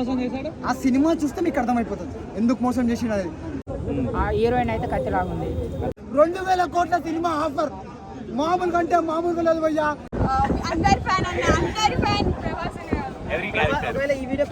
మోసం చేశాడు? ఆ సినిమా చూస్తే మీకు అర్థమైపోతుంది. ఎందుకు మోసం చేసిన అనేది. ఆ హీరోయిన్ అయితే కత్తిలాగుంది. రెండు వేల కోట్ల సినిమా ఆఫర్. మామూలు కంటే మామూలుగా లేదు భయ్యా అందరి ఫ్యాన్ అన్న అందరి ఫ్యాన్. ఒకవేళ ఈ వీడియో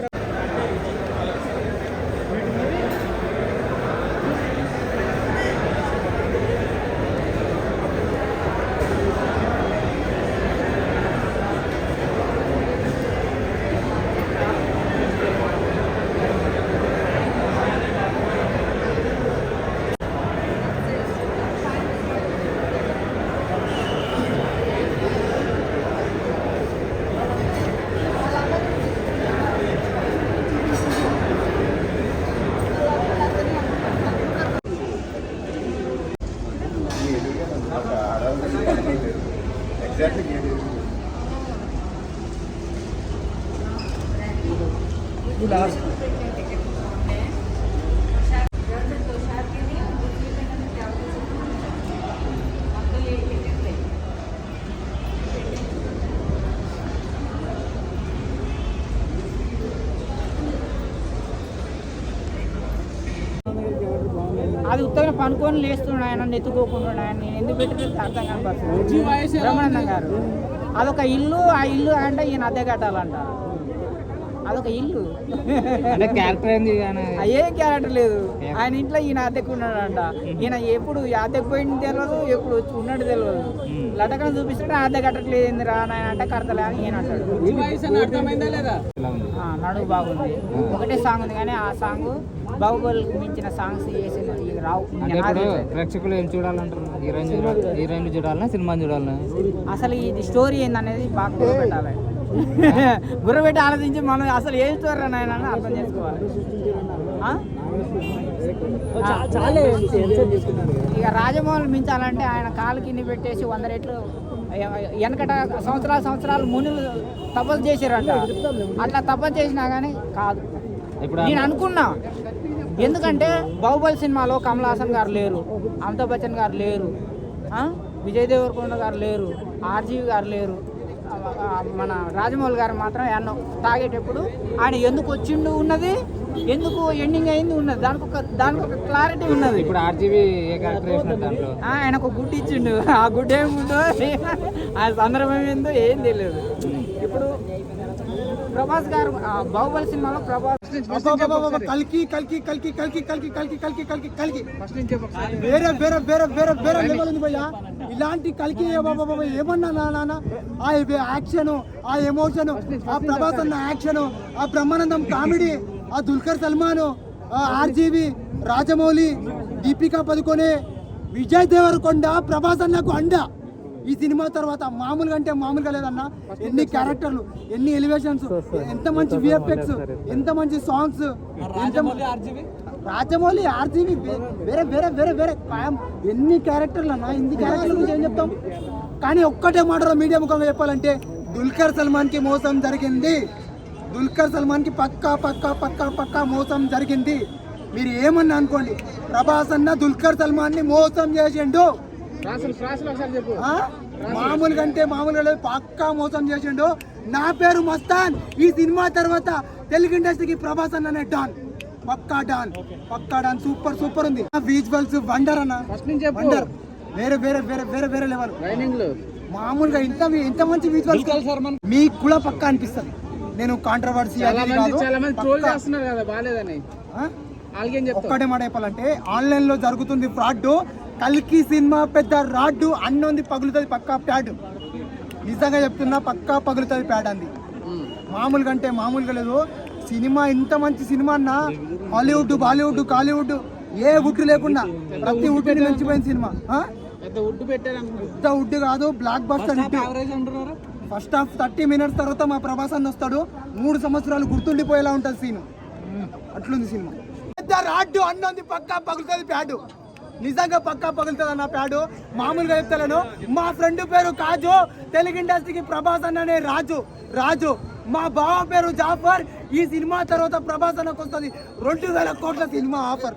అది ఉత్తగా పనుకొని లేస్తున్నాడు ఆయన ఎత్తుకోకుండా ఆయన. నేను ఎందుకు పెట్టిన అర్థం కాని పరిస్థితి. బ్రహ్మానందం గారు. అదొక ఇల్లు ఆ ఇల్లు అంటే ఈయన అద్దె కట్టాలంట అదొక ఇల్లు. అంటే క్యారెక్టర్ ఏంది ఏ క్యారెక్టర్ లేదు. ఆయన ఇంట్లో ఈయన అద్దెకు ఉన్నాడంట. ఈయన ఎప్పుడు అద్దెకు పోయింది తెలియదు ఎప్పుడు వచ్చి ఉన్నాడు తెలియదు లటకం చూపిస్తుంటే ఆ అద్దె కట్టట్లేదు ఏందిరా నాయన అంటే కడతలే అని ఈయన అంటాడు. అర్థమైందా లేదా? ఆ, నడువు బాగుంది. ఒకటే సాంగ్ ఉంది కానీ ఆ సాంగ్ బాహుబలికి మించిన సాంగ్స్ వేసింది ఇక రావు. ప్రేక్షకులు ఏం చూడాలంటారు హీరోయిన్ చూడాలి హీరోయిన్ చూడాలన్నా సినిమాని చూడాలన్నా అసలు ఇది స్టోరీ ఏందనేది బాగా పెట్టాలి గుర్ర పెట్టి ఆలోచించి మనం అసలు ఏం స్టోరీ నాయన అని అర్థం చేసుకోవాలి. ఆ? ఇక రాజమౌళి మించాలంటే ఆయన కాలు కింద పెట్టేసి వంద రెట్లు వెనకట సంవత్సరాలు సంవత్సరాలు మునులు తపస్సు చేశారంట. అట్లా తపస్సు చేసినా కానీ కాదు. ఇప్పుడు నేను అనుకున్నా. ఎందుకంటే బాహుబలి సినిమాలో కమల్ హాసన్ గారు లేరు అమితాబ్ బచ్చన్ గారు లేరు ఆ? విజయ్ దేవరకొండ గారు లేరు ఆర్జీవి గారు లేరు. మన రాజమౌళి గారు మాత్రం ఎన్నో తాగేటప్పుడు ఆయన ఎందుకు వచ్చిండు ఉన్నది? ఎందుకు ఎండింగ్ అయింది ఉన్నది? దానికి ఒక దానికి ఒక క్లారిటీ ఉన్నది. ఇప్పుడు ఆర్జీబీ ఏ క్యారెక్టర్ వేసినారు దాంట్లో. ఆ, ఆయనకు ఒక గుడ్డు ఇచ్చిండు. ఆ గుడ్డు ఏముందో? ఆ సందర్భం ఏందో ఏం తెలియదు. ఇప్పుడు ప్రభాస్ గారు ఆ, బాహుబలి సినిమాలో ప్రభాస్ కల్కి కల్కి కల్కి కల్కి కల్కి కల్కి కల్కి కల్కి కల్కి. వేరే వేరే వేరే వేరే వేరే లెవెల్ ఉంది భయ్యా. ఇలాంటి కల్కి ఏమన్నా నా నాన్న? ఆ యాక్షన్ ఆ ఎమోషన్ ఆ ప్రభాస్ అన్న యాక్షన్ ఆ బ్రహ్మానందం కామెడీ ఆ దుల్కర్ సల్మాన్ ఆ ఆర్జీవి రాజమౌళి దీపికా పదుకొనే విజయ్ దేవరకొండ ప్రభాస్ అన్నకు అండ. ఈ సినిమా తర్వాత మామూలుగా అంటే మామూలుగా లేదన్న ఎన్ని క్యారెక్టర్లు ఎన్ని ఎలివేషన్స్ ఎంత మంచి విఎఫ్ఎక్స్ ఎంత మంచి సాంగ్స్ రాజమౌళి ఆర్జీవి వేరే వేరే వేరే వేరే. ఎన్ని క్యారెక్టర్లు అన్న ఇన్ని క్యారెక్టర్ల గురించి ఏం చెప్తాం? కానీ ఒక్కటే మాట మీడియా ముఖంగా చెప్పాలంటే దుల్కర్ సల్మాన్కి మోసం జరిగింది. దుల్కర్ సల్మాన్కి పక్కా పక్కా పక్కా పక్కా మోసం జరిగింది. మీరు ఏమన్నా అనుకోండి ప్రభాస్ అన్న దుల్కర్ సల్మాన్ని మోసం చేసిండు. ఆ? మామూలుగా అంటే మామూలుగా పక్కా మోసం చేసిండు. నా పేరు మస్తాన్. ఈ సినిమా తర్వాత తెలుగు ఇండస్ట్రీకి ప్రభాస్ అన్ననే డాన్. పక్కా డాన్ పక్కా డాన్ సూపర్ సూపర్ ఉంది. విజువల్స్ వండర్ అన్న. వండర్ వేరే వేరే వేరే వేరే వేరే లెవెల్ మామూలుగా ఇంత ఇంత మంచి విజువల్స్ మీకు కూడా పక్కా అనిపిస్తుంది. నేను కాంట్రవర్సీ ఒక్కటే మాట చెప్పాలంటే ఆన్లైన్లో జరుగుతుంది ఫ్రాడ్ కల్కి సినిమా పెద్ద రాడ్డు అన్నోంది పగులుతుంది పక్కా ప్యాడ్. నిజంగా చెప్తున్నా పక్కా పగులుతుంది ప్యాడ్ అంది. మామూలుగా అంటే మామూలుగా లేదు. సినిమా ఇంత మంచి సినిమా అన్న? హాలీవుడ్ బాలీవుడ్ కాలీవుడ్ ఏ వుడ్ లేకుండా ప్రతి వుడ్ నిలిచిపోయిన సినిమా? పెద్ద ఉడ్డు వుడ్ కాదు blockbuster first half thirty minutes తర్వాత మా ప్రభాస్ అన్న వస్తాడు. మూడు సంవత్సరాలు గుర్తుండిపోయేలా ఉంటుంది సీన్ అట్లుంది సినిమా. పెద్ద రాడ్డు అన్నది పక్కా పగులుతుంది ప్యాడు. నిజంగా పక్కా పగులుతుంది అన్న ప్యాడు. మామూలుగా చెప్తాను మా ఫ్రెండ్ పేరు కాజు. తెలుగు ఇండస్ట్రీకి ప్రభాస్ అన్ననే రాజు. రాజు. మా బావ పేరు జాఫర్. ఈ సినిమా తర్వాత ప్రభాస్ అన్నకు వస్తుంది. రెండు వేల కోట్ల సినిమా ఆఫర్.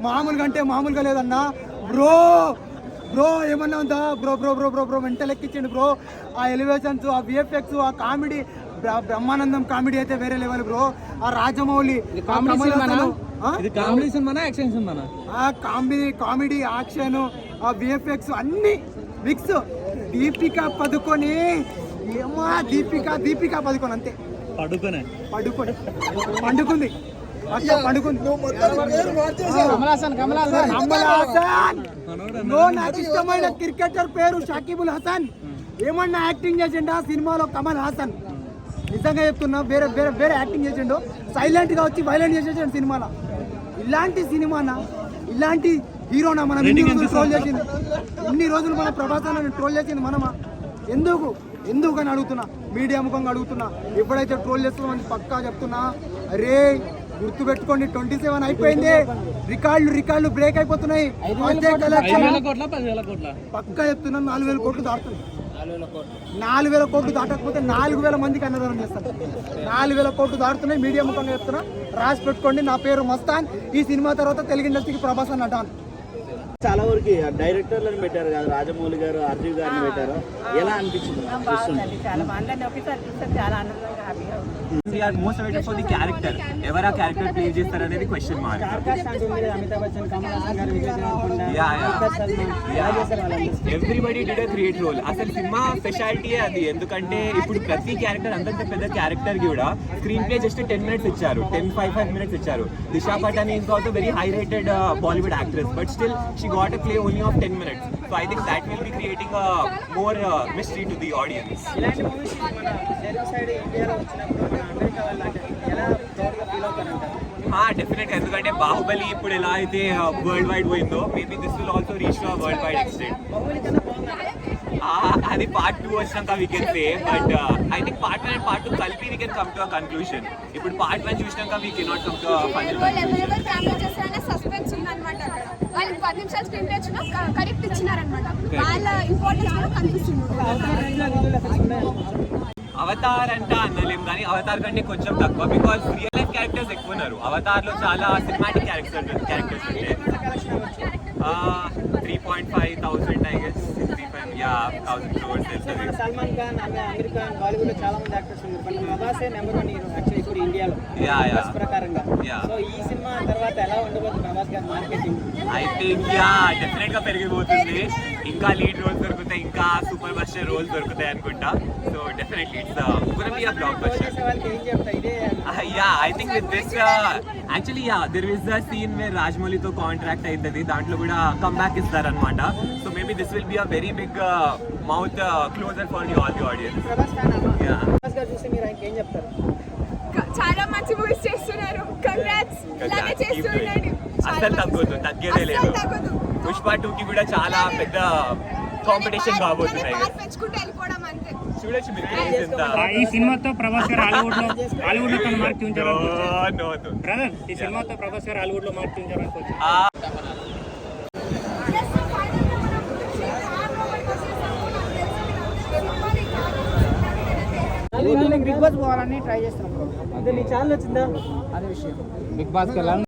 మామూలుగా అంటే మామూలుగా లేదన్నా. బ్రో బ్రో ఏమన్నా ఉందా? Bro bro bro bro bro వెంట లెక్కించండి బ్రో. ఆ ఎలివేషన్స్ ఆ విఎఫ్ఎక్స్ ఆ కామెడీ బ్ర- బ్రహ్మానందం కామెడీ అయితే వేరే లెవెల్ బ్రో. ఆ రాజమౌళి కామెడీ యాక్షన్ ఆ కామెడీ కామెడీ యాక్షన్ ఆ విఎఫ్ఎక్స్ అన్ని మిక్స్ దీపిక పదుకొని ఏమా దీపిక దీపిక పదుకొని అంతే పడుకునే. పండుకొని పండుకుంది. పండుకుంది. నాకు ఇష్టమైన క్రికెటర్ పేరు షకీబుల్ హసన్. ఏమన్నా యాక్టింగ్ చేసిండా సినిమాలో కమల్ హాసన్. నిజంగా చెప్తున్నా వేరే వేరే వేరే యాక్టింగ్ చేసిండు. సైలెంట్గా వచ్చి వైలెంట్ చేసేసాడు సినిమాలో. ఇలాంటి సినిమానా? ఇలాంటి హీరోనా మనం ఇన్ని రోజులు ట్రోల్ చేసింది? ఇన్ని రోజులు మన ప్రభాస్ అన్న ట్రోల్ చేసింది మనమా? ఎందుకు? ఎందుకు అని అడుగుతున్నా? మీడియా ముఖంగా అడుగుతున్నా. ఎప్పుడైతే ట్రోల్ చేస్తామని పక్కా చెప్తున్నా. అరే గుర్తు పెట్టుకోండి ట్వంటీ సెవెన్ అయిపోయింది. రికార్డులు రికార్డులు బ్రేక్ అయిపోతున్నాయి. పక్కా చెప్తున్నా నాలుగు వేల కోట్లు దాటుతుంది నాలుగు వేల కోట్లు. దాటకపోతే నాలుగు వేల మందికి అన్నదానం చేస్తాను నాలుగు వేల కోట్లు దాటుతున్నాయి. మీడియా ముఖంగా చెప్తున్నా. రాసి పెట్టుకోండి. నా పేరు మస్తాన్. ఈ సినిమా తర్వాత తెలుగు ఇండస్ట్రీకి ప్రభాస్ డాన్. చాలా వరకు డైరెక్టర్లను పెట్టారు కదా రాజమౌళి గారు అర్జున్ గారిని పెట్టారు. ఎలా అనిపించింది? మోస్ట్ ఫర్ ది క్యారెక్టర్ ఎవరు ఆ క్యారెక్టర్ ప్లే చేస్తారు అనేది question mark everybody did a role అసలు సినిమా స్పెషాలిటీ అది. ఎందుకంటే ఇప్పుడు ప్రతి క్యారెక్టర్ అంతంత పెద్ద క్యారెక్టర్ కూడా screen play just ten minutes ఇచ్చారు. టెన్ ఫైవ్ ఫైవ్ మినిట్స్ ఇచ్చారు. Disha Patani is also very high rated Bollywood actress but still she got a play only of ten minutes so I think that will be creating more mystery to the audience ఇలాంటి movies మన Telugu side ఇండియాలో వచ్చినప్పుడు మన America వాళ్ళకి ఎలా ప్రౌడ్గా feel అవుతారంటారు? Definite ఎందుకంటే బాహుబలి ఇప్పుడు ఎలా అయితే వరల్డ్ వైడ్ పోయిందో maybe this will also reach worldwide extent Baahubali కన్నా బాగుందా అది పార్ట్ టూ వచ్చినాక we can say but I think part one and part two కలిపి we can come to a conclusion ఇప్పుడు పార్ట్ వన్ చూసినాక we cannot come to final పది నిమిషాలు screen touch correct ఇచ్చినారనమాట. వాళ్ళ ఇంపార్టెన్స్ కూడా కనిపిస్తుంది. అవతార్ అంటే అనలేం కానీ అవతార్ కంటే కొంచెం తక్కువ బికాస్ రియల్ లైఫ్ క్యారెక్టర్స్ ఎక్కువ ఉన్నారు. అవతార్లో చాలా సినిమాటిక్ క్యారెక్టర్ క్యారెక్టర్స్ ఉంటాయి three point five thousand I guess ya thousand crores మన సల్మాన్ ఖాన్ ఆమె అమెరికా బాలీవుడ్లో చాలా మంది యాక్టర్స్ ఉన్నారు. బట్ ప్రభాసే నెంబర్ వన్ హీరో యాక్చువల్లీ ఇప్పుడు ఇండియాలో. Ya ya. ప్రకారంగా. సో ఈ సినిమా తర్వాత ఎలా ఉండబోతుంది ప్రభాస్ గారి మార్కెటింగ్ ఐ థింక్ యా డెఫినెట్గా పెరిగిపోతుంది. ఇంకా లీడ్ రోల్స్ దొరుకుతాయి ఇంకా సూపర్ బస్టర్ రోల్స్ దొరుకుతాయి అనుకుంటా. సో డెఫినెట్లీ ఇట్స్ గుణ బ్లాక్ బస్టర్ చేసే వాళ్ళకి ఏం చెప్తా ఇదే ya I think with this actually ya there is the scene where రాజమౌళితో contract అవుతుంది దాంట్లో కూడా కమ్ బ్యాక్ ఇస్తారనమాట so maybe this will be a very big mouth closer for the all the audience ya చాలా మంచి movies చేస్తున్నారు. Congrats ఇలాగే చేస్తున్నాడు అస్సలు తగ్గదు తగ్గేదే లేదు. పుష్ప టూ కి కూడా చాలా పెద్ద కాంపిటీషన్ కాబోతున్నాయి. ఈ సినిమాతో ప్రభాస్ గారు హాలీవుడ్లో హాలీవుడ్లో తన మార్క్ చూపించారు No, no, no. బ్రదర్ ఈ సినిమాతో ప్రభాస్ గారు హాలీవుడ్లో మార్క్ చూపించారు అనుకోవచ్చు ఆ, బిగ్ బాస్ పోవాలని ట్రై చేస్తున్నాం బ్రో అదే మీ ఛానల్ వచ్చిందా అదే విషయం బిగ్ బాస్కి వెళ్ళాలి.